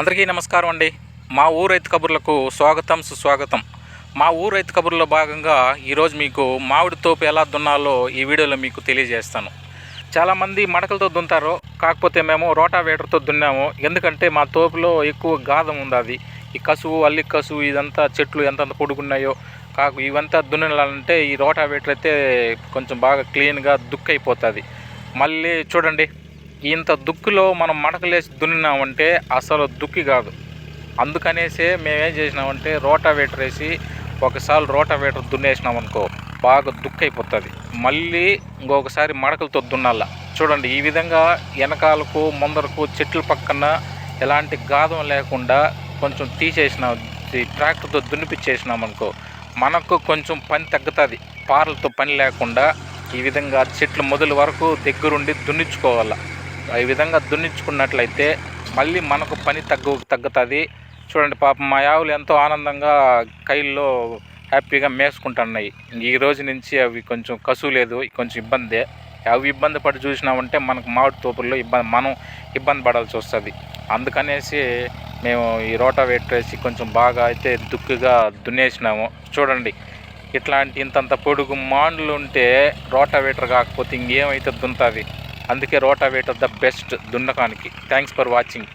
అందరికీ నమస్కారం అండి. మా ఊరు రైతు కబుర్లకు స్వాగతం సుస్వాగతం. మా ఊరు రైతు కబుర్లో భాగంగా ఈరోజు మీకు మామిడి తోపు ఎలా దున్నాలో ఈ వీడియోలో మీకు తెలియజేస్తాను. చాలామంది మడకలతో దున్నుతారు కాకపోతే మేము రోటావేటర్తో దున్నాము. ఎందుకంటే మా తోపులో ఎక్కువ గాదం ఉంది అది. ఈ కసువు అల్లి కసువు ఇదంతా చెట్లు ఎంతంత పొడుగున్నాయో కాకు ఇవంతా దున్నాలంటే ఈ రోటావేటర్ అయితే కొంచెం బాగా క్లీన్గా దుక్కైపోతుంది. అయిపోతుంది మళ్ళీ చూడండి. ఇంత దుక్కులో మనం మడకలేసి దున్నినామంటే అసలు దుక్కి కాదు. అందుకనేసే మేమేం చేసినామంటే రోటావేటర్ వేసి ఒకసారి రోటావేటర్ దున్నేసినాం అనుకో బాగా దుక్కు అయిపోతుంది మళ్ళీ ఇంకొకసారి మడకలతో దున్నాల. చూడండి ఈ విధంగా వెనకాలకు ముందరకు చెట్ల పక్కన ఎలాంటి గాదం లేకుండా కొంచెం తీసేసినాం ఈ ట్రాక్టర్తో దున్నిపించేసినాం అనుకో మనకు కొంచెం పని తగ్గుతుంది. పారలతో పని లేకుండా ఈ విధంగా చెట్లు మొదలు వరకు దగ్గరుండి దున్నించుకోవాలి. ఈ విధంగా దున్నించుకున్నట్లయితే మళ్ళీ మనకు పని తగ్గు తగ్గుతుంది. చూడండి పాపం మా ఆవులు ఎంతో ఆనందంగా కైల్లో హ్యాపీగా మేసుకుంటున్నాయి. ఈ రోజు నుంచి అవి కొంచెం కసు లేదు కొంచెం ఇబ్బందే. అవి ఇబ్బంది పడి చూసినామంటే మనకు మామిడి తోపుల్లో ఇబ్బంది మనం ఇబ్బంది పడాల్సి వస్తుంది. అందుకనేసి మేము ఈ రోటా వేసి కొంచెం బాగా అయితే దుక్కుగా దున్నేసినాము. చూడండి ఇట్లాంటి ఇంతంత పొడుగు మాండ్లు ఉంటే రోటావేటర్ కాకపోతే ఇంకేమైతే దున్నుతుంది. అందుకే రోటావేటర్ ద బెస్ట్ దున్నకానికి థ్యాంక్స్ ఫర్ వాచింగ్